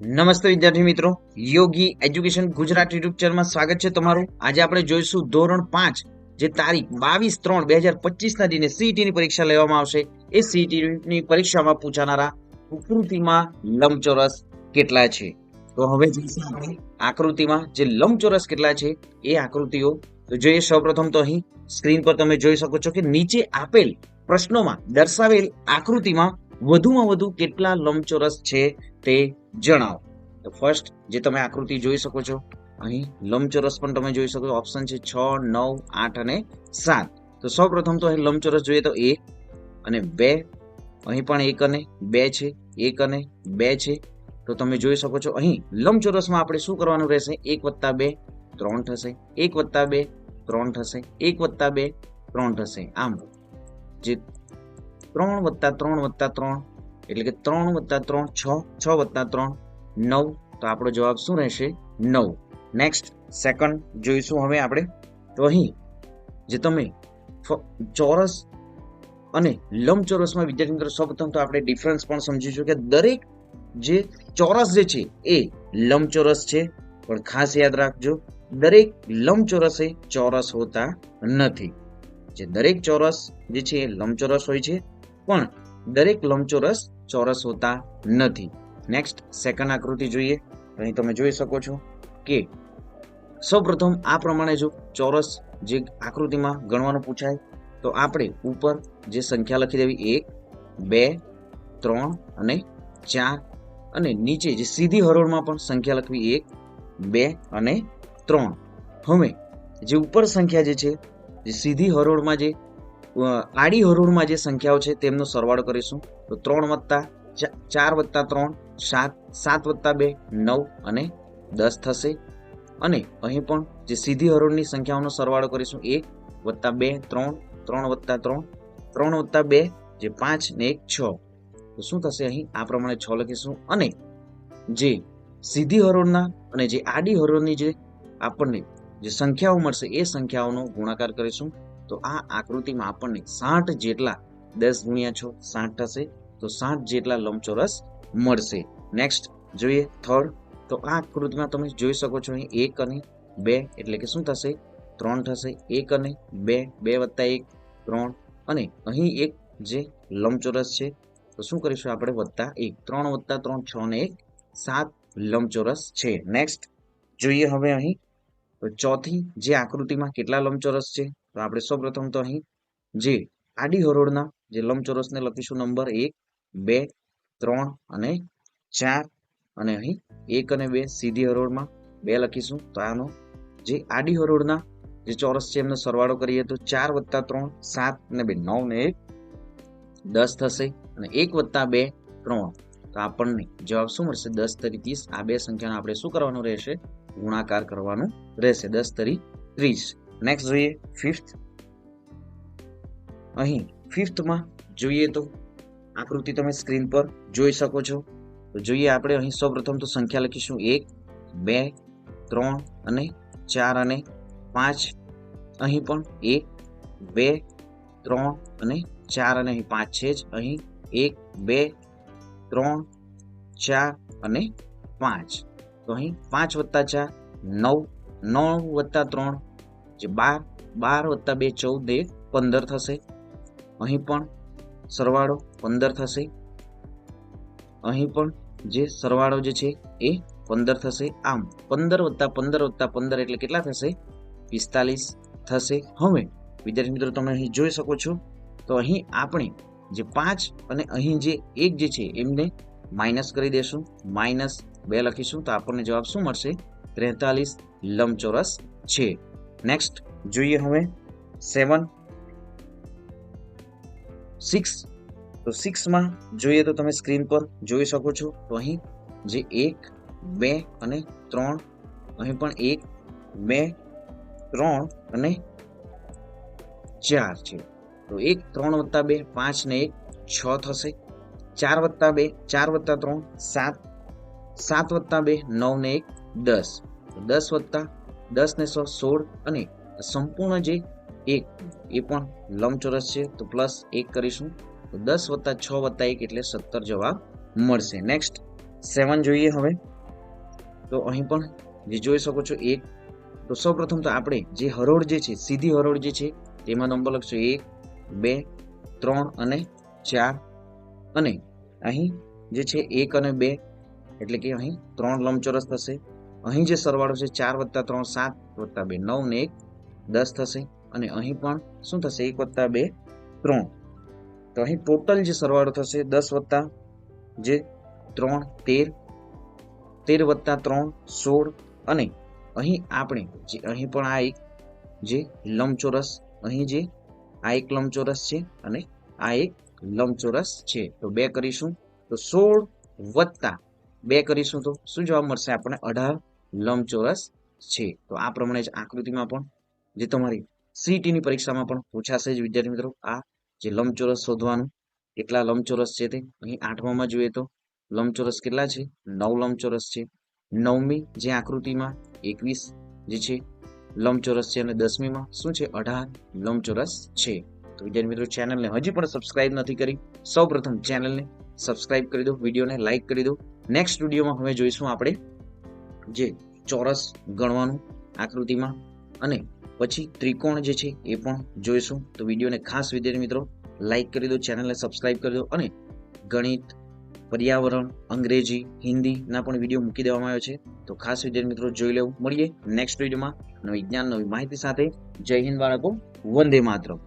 નમસ્તે વિદ્યાર્થી મિત્રો. યોગી એજ્યુકેશન ગુજરાત યુટ્યુબ ચેનલમાં સ્વાગત છે તમારું. આજે આપણે જોઈશું ધોરણ પાંચ, જે તારીખ બાવીસ ત્રણ બે હજાર પચીસ ના દિને CET ની પરીક્ષા લેવામાં આવશે. એ CET ની પરીક્ષામાં પૂછાનારા આકૃતિમાં લંબચોરસ કેટલા છે? તો હવે જોઈશું આપણે આકૃતિમાં જે લંબચોરસ કેટલા છે એ આકૃતિઓ. તો જોઈએ સૌપ્રથમ તો અહીં સ્ક્રીન પર તમે જોઈ શકો છો કે નીચે આપેલ પ્રશ્નોમાં દર્શાવેલ આકૃતિમાં વધુમાં વધુ કેટલા લંબચોરસ છે તે જણાવો. ફર્સ્ટ જે તમે આકૃતિ જોઈ શકો છો, અહીં લંબચોરસ પણ તમે જોઈ શકો છો. ઓપ્શન છે છ, નવ, આઠ અને સાત. તો સૌપ્રથમ તો અહીં લંબચોરસ જોઈએ તો એક અને બે. અહીં પણ એક અને બે છે, એક અને બે છે. તો તમે જોઈ શકો છો, અહીં લંબચોરસમાં આપણે શું કરવાનું રહેશે? એક વત્તા બે, ત્રણ થશે. એક વત્તા બે, ત્રણ થશે. એક વત્તા બે, ત્રણ થશે. આમ, જે ત્રણ વત્તા ત્રણ વત્તા ત્રણ એટલે કે ત્રણ વત્તા ત્રણ, છ છ વત્તા ત્રણ, નવ, તો આપણો જવાબ શું રહેશે? નવ. નેક્સ્ટ સેકન્ડ જોઈશું હવે આપણે. તો અહીં, જે તમે ચોરસ અને લંબચોરસમાં વિદ્યાર્થી મિત્રો, સૌપ્રથમ તો આપણે ડિફરન્સ પણ સમજીશું કે દરેક જે ચોરસ જે છે, એ લંબચોરસ છે. પણ ખાસ યાદ રાખજો, દરેક લંબચોરસ એ ચોરસ હોતા નથી. જે દરેક ચોરસ જે છે, એ લંબચોરસ હોય છે. પણ દરેક લંબચોરસ ચોરસ હોતા નથી. નેક્સ્ટ સેકન્ડ આકૃતિ જોઈએ. અહીં તમે જોઈ શકો છો કે સૌપ્રથમ આ પ્રમાણે જો ચોરસ જે આકૃતિમાં ગણવાનું પૂછાય, તો આપણે ઉપર જે સંખ્યા લખી દેવી, એક, બે, ત્રણ અને ચાર. અને નીચે જે સીધી હરોળમાં પણ સંખ્યા લખવી, એક, બે અને ત્રણ. હવે, જે ઉપર સંખ્યા જે છે, જે સીધી હરોળમાં જે આડી હરોળમાં જે સંખ્યાઓ છે તેમનો સરવાળો કરીશું. તો ત્રણ વત્તા ચાર વત્તા ત્રણ, સાત સાત વત્તા બે, નવ અને દસ થશે. અને અહીં પણ જે સીધી હરોળની સંખ્યાઓનો સરવાળો કરીશું, એક વત્તા બે, ત્રણ ત્રણ વત્તા ત્રણ ત્રણ વત્તા બે, જે પાંચ ને એક છ. તો શું થશે અહીં? આ પ્રમાણે છ લખીશું. અને જે સીધી હરોળના અને જે આડી હરોળની જે આપણને જે સંખ્યાઓ મળશે, એ સંખ્યાઓનો ગુણાકાર કરીશું. તો આ આકૃતિમાં આપણને સાઠ જેટલા દસ ગુણ્યા છો, સાઠ થશે, તો સાઠ જેટલા લંબચોરસ મળશે. નેક્સ્ટ જોઈએ થર્ડ તો આ આકૃતિમાં તમે જોઈ શકો છો અહીં એક અને બે, એટલે કે શું થશે? ત્રણ થશે, એક અને બે બે વત્તા એક, ત્રણ. અને અહીં એક જે લંબચોરસ છે, તો શું કરીશું આપણે? વત્તા એક. ત્રણ વત્તા ત્રણ, છ ને એક, સાત લંબચોરસ છે. નેક્સ્ટ જોઈએ હવે અહીં. તો ચોથી જે આકૃતિમાં કેટલા લંબચોરસ છે? તો આપણે સૌપ્રથમ તો અહીં જે આડી હરોળના જે લંબચોરસને લખીશું નંબર એક, બે, ત્રણ અને ચાર. અને અહીં એક અને બે સીધી હરોળમાં બે લખીશું. તો આનો જે આડી હરોળના જે ચોરસ છે, એમનો સરવાળો કરીએ તો ચાર વત્તા ત્રણ, સાત અને બે, નવ ને એક. દસ થશે અને એક વત્તા બે, ત્રણ. તો આપણને જવાબ શું મળશે? દસ તરી ત્રીસ. આ બે સંખ્યાનો આપણે શું કરવાનું રહેશે? ગુણાકાર કરવાનું રહેશે. દસ તરી ત્રીસ. નેક્સ્ટ જોઈએ ફિફ્થ અહીં ફિફ્થમાં જોઈએ તો આકૃતિ તમે સ્ક્રીન પર જોઈ શકો છો. તો જોઈએ આપણે અહીં સૌપ્રથમ તો સંખ્યા લખીશું એક, બે, ત્રણ અને ચાર અને પાંચ. અહીં પણ એક, બે, ત્રણ અને ચાર અને અહીં પાંચ છે જ. અહીં એક, બે, ત્રણ, ચાર અને પાંચ. તો અહીં પાંચ વત્તા ચાર, નવ નવ વત્તા ત્રણ જે બાર બાર વત્તા બે ચૌદ એક પંદર થશે. અહીં પણ સરવાળો પંદર થશે. અહીં પણ જે સરવાળો જે છે એ પંદર થશે. આમ પંદર વત્તા પંદર વત્તા પંદર એટલે કેટલા થશે? પિસ્તાલીસ થશે. હવે વિદ્યાર્થી મિત્રો તમે અહીં જોઈ શકો છો. તો અહીં આપણે જે પાંચ અને અહીં જે એક જે છે એમને માઇનસ કરી દેશું. માઇનસ બે લખીશું તો આપણને જવાબ શું મળશે? ત્રેતાલીસ લંબચોરસ છે. નેક્સ્ટ જોઈએ હવે સેવન સિક્સ તો સિક્સમાં જોઈએ તો તમે સ્ક્રીન પર જોઈ શકો છો. તો અહીં જે એક, બે અને ત્રણ, અહીં પણ એક, બે, ત્રણ અને ચાર છે. તો એક, ત્રણ વત્તા બે, પાંચ ને એક, છ થશે. ચાર વત્તા બે, ચાર વત્તા ત્રણ, સાત સાત વત્તા બે, નવ ને એક, દસ. દસ વત્તા દસ ને સો સોળ અને સંપૂર્ણ જે એક, એ પણ લંબચોરસ છે. તો પ્લસ એક કરીશું. તો દસ વત્તા છ વત્તા એક એટલે સત્તર જવાબ મળશે. નેક્સ્ટ સેવન જોઈએ હવે. તો અહીં પણ જે જોઈ શકો છો એક. તો સૌપ્રથમ તો આપણે જે હરોળ જે છે, સીધી હરોળ જે છે, તેમાં નંબર લખશો એક, બે, ત્રણ અને ચાર. અને અહીં જે છે, એક અને બે, એટલે કે અહીં ત્રણ લંબચોરસ થશે. અહીં જે સરવાળો છે ચાર વત્તા ત્રણ, સાત વત્તા બે, નવ ને એક, દસ થશે. અને અહીં પણ શું થશે? એક વત્તા બે, ત્રણ. તો અહીં ટોટલ જે સરવાળો થશે દસ વત્તા જે ત્રણ, તેર તેર વત્તા ત્રણ, સોળ. અને અહીં આપણે જે અહીં પણ આ એક જે લંબચોરસ, અહીં જે આ એક લંબચોરસ છે અને આ એક લંબચોરસ છે. તો બે કરીશું. તો સોળ વત્તા બે કરીશું તો શું જવાબ મળશે? આપણને અઢાર લંબચોરસ છે. તો આ પ્રમાણે જ આકૃતિમાં પણ જે તમારી સીટીની પરીક્ષામાં પણ પૂછાશે જ વિદ્યાર્થી મિત્રો, આ જે લંબચોરસ શોધવાનું, કેટલા લંબચોરસ છે તે? અહીં આઠમામાં જોઈએ તો લંબચોરસ કેટલા છે? નવ લંબચોરસ છે. નવમી જે આકૃતિમાં એકવીસ જે છે લંબચોરસ છે અને દસમીમાં શું છે? અઢાર લંબચોરસ છે. તો વિદ્યાર્થી મિત્રો, ચેનલને હજી પણ સબસ્ક્રાઇબ નથી કરી સૌ પ્રથમ ચેનલને સબસ્ક્રાઇબ કરી દો, વિડીયોને લાઇક કરી દો. નેક્સ્ટ વિડીયોમાં હવે જોઈશું આપણે જે ચોરસ ગણવાનું આકૃતિમાં અને પછી ત્રિકોણ જે છે એ પણ જોઈશું. તો વિડીયોને ખાસ વિદ્યાર્થી મિત્રો લાઈક કરી દો ચેનલને સબસ્ક્રાઇબ કરી દો અને ગણિત, પર્યાવરણ, અંગ્રેજી હિન્દીના પણ વીડિયો મૂકી દેવામાં આવ્યો છે. તો ખાસ વિદ્યાર્થી મિત્રો, જોઈ લેવું. મળીએ નેક્સ્ટ વિડીયોમાં નવી જ્ઞાન, નવી માહિતી સાથે. જય હિન્દ બાળકો, વંદે માતરમ.